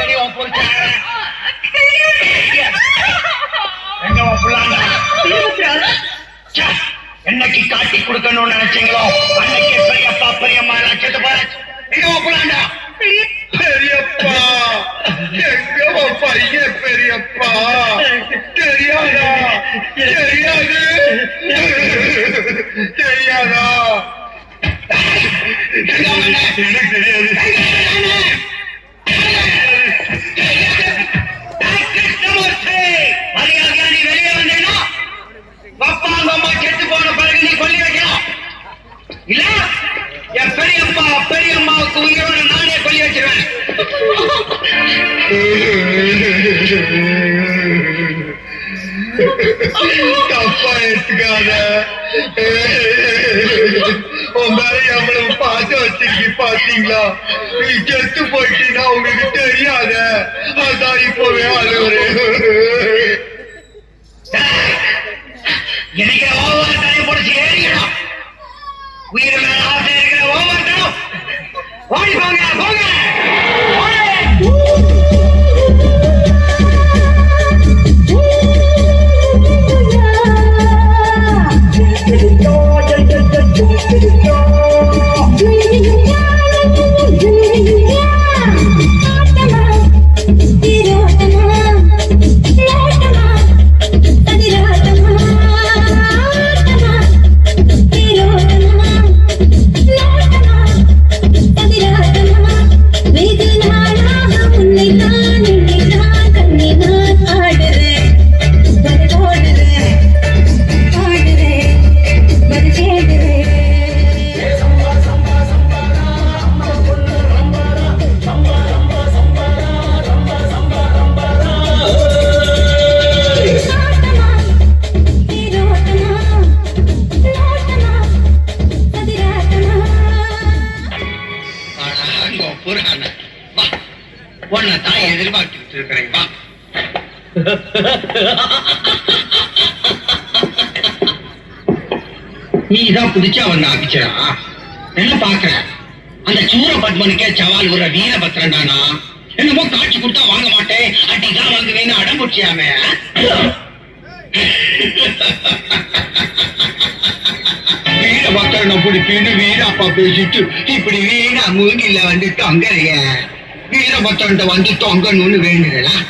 எங்கடி உன் புருஷன் எங்க உன் புள்ளாண்டா என்னைக்கு காட்டி கொடுக்கணும்னு நினைச்சீங்களோ? அன்னைக்கு பெரியப்பா பெரியம்மா எல்லாம் செத்து போற எங்க உன் புள்ளாண்டா பெரியப்பா எங்க உன் பையன் பெரியப்பா தெரியாதா? தெரியாது? தெரியாதா? எனக்கு தெரியாது. பெரியம்மாவுக்கு உயிரோட நானே கொல்லி வச்சிருவேன். தப்பா எடுத்துக்காத. உன் மேல எவ்வளவு பாசம் வச்சிருக்கி பாத்தீங்களா? நீ செத்து போயிட்டீங்கன்னா உங்களுக்கு தெரியாத. அதான் இப்பவே அழுவுறே எனக்கு ஏறிக்கணும் உன்னை தான் எதிர்பார்த்துட்டு இருக்கிறேன் நீ தான் குடிச்சு அவன் ஆக்கிச்சா என்ன பாக்குற அந்த சூர பத்மனுக்கே சவால் விடுற தானா என்னமோ காட்சி கொடுத்தா வாங்க மாட்டேன். அடிதான் வாங்குவேன்னு அடம்புச்சியாமே வீரபத்ரனை பிடிப்பின்னு வீரப்பா பேசிட்டு இப்படி வீணா மூங்கில வந்துட்டு தொங்கறைய வீரபத்ரன்ட்ட வந்து தொங்கணும்னு வேண்டுகிறேன்